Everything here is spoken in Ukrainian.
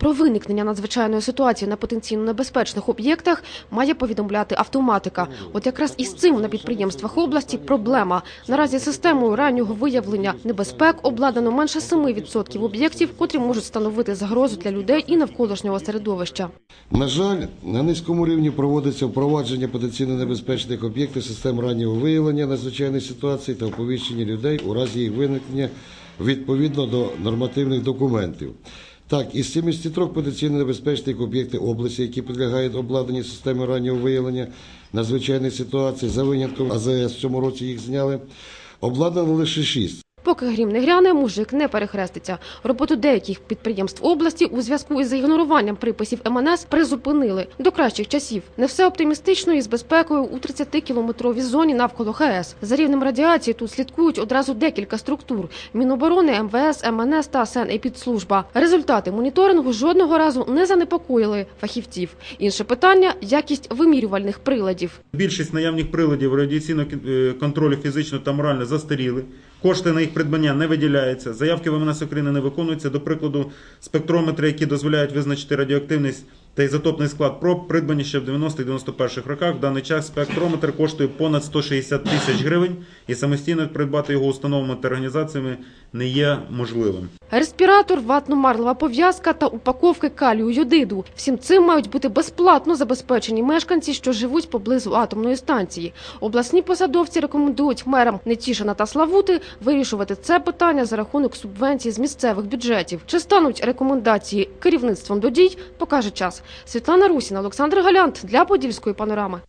Про виникнення надзвичайної ситуації на потенційно небезпечних об'єктах має повідомляти автоматика. От якраз із цим на підприємствах області проблема. Наразі системою раннього виявлення небезпек обладнано менше 7% об'єктів, котрі можуть становити загрозу для людей і навколишнього середовища. На жаль, на низькому рівні проводиться впровадження потенційно небезпечних об'єктів систем раннього виявлення надзвичайних ситуацій та оповіщення людей у разі їх виникнення відповідно до нормативних документів. Так, із 73 потенційно небезпечних об'єктів області, які підлягають обладнанні системи раннього виявлення надзвичайних ситуацій, за винятком АЗС в цьому році їх зняли, обладнано лише 6. Поки грім не гряне, мужик не перехреститься. Роботу деяких підприємств області у зв'язку із ігноруванням приписів МНС призупинили до кращих часів. Не все оптимістично із безпекою у 30-кілометровій зоні навколо ХС. За рівнем радіації тут слідкують одразу декілька структур: Міноборони, МВС, МНС та Санепідслужба. Результати моніторингу жодного разу не занепокоїли фахівців. Інше питання якість вимірювальних приладів. Більшість наявних приладів радіаційного е, контролю фізично та морально застаріли. Кошти на їх придбання не виділяються. Заявки в МНС України не виконуються. До прикладу, спектрометри, які дозволяють визначити радіоактивність та ізотопний склад проб, придбані ще в 90-91 роках. В даний час спектрометр коштує понад 160 тисяч гривень, і самостійно придбати його установами та організаціями не є можливим. Респіратор, ватно-марлова пов'язка та упаковки калію йодиду. Всім цим мають бути безплатно забезпечені мешканці, що живуть поблизу атомної станції. Обласні посадовці рекомендують мерам Нетішина та Славути вирішувати це питання за рахунок субвенцій з місцевих бюджетів. Чи стануть рекомендації керівництвом до дій, покаже час. Світлана Русіна, Олександр Галянт для Подільської панорами.